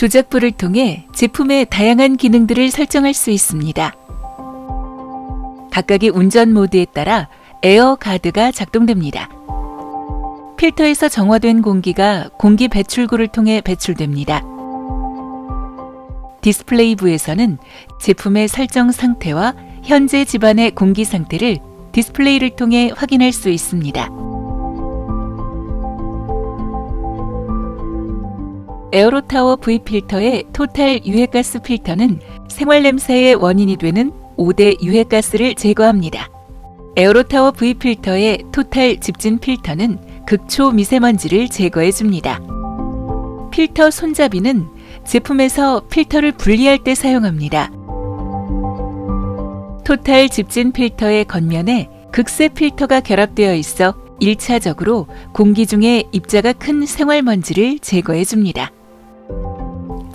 조작부를 통해 제품의 다양한 기능들을 설정할 수 있습니다. 각각의 운전 모드에 따라 에어 가드가 작동됩니다. 필터에서 정화된 공기가 공기 배출구를 통해 배출됩니다. 디스플레이부에서는 제품의 설정 상태와 현재 집안의 공기 상태를 디스플레이를 통해 확인할 수 있습니다. 에어로타워 V 필터의 토탈 유해가스 필터는 생활 냄새의 원인이 되는 5대 유해가스를 제거합니다. 에어로타워 V 필터의 토탈 집진 필터는 극초 미세먼지를 제거해 줍니다. 필터 손잡이는 제품에서 필터를 분리할 때 사용합니다. 토탈 집진 필터의 겉면에 극세 필터가 결합되어 있어 1차적으로 공기 중에 입자가 큰 생활먼지를 제거해 줍니다.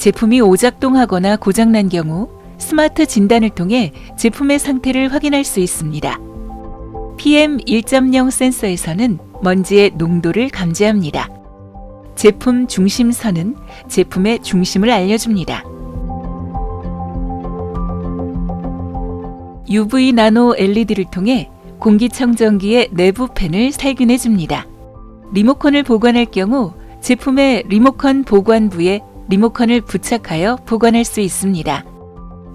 제품이 오작동하거나 고장난 경우 스마트 진단을 통해 제품의 상태를 확인할 수 있습니다. PM 1.0 센서에서는 먼지의 농도를 감지합니다. 제품 중심선은 제품의 중심을 알려줍니다. UV 나노 LED를 통해 공기청정기의 내부 팬을 살균해 줍니다. 리모컨을 보관할 경우 제품의 리모컨 보관부에 리모컨을 부착하여 보관할 수 있습니다.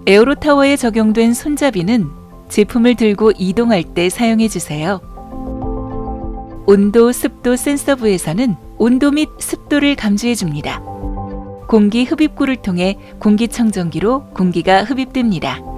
에어로타워에 적용된 손잡이는 제품을 들고 이동할 때 사용해 주세요. 온도 습도 센서부에서는 온도 및 습도를 감지해 줍니다. 공기 흡입구를 통해 공기청정기로 공기가 흡입됩니다.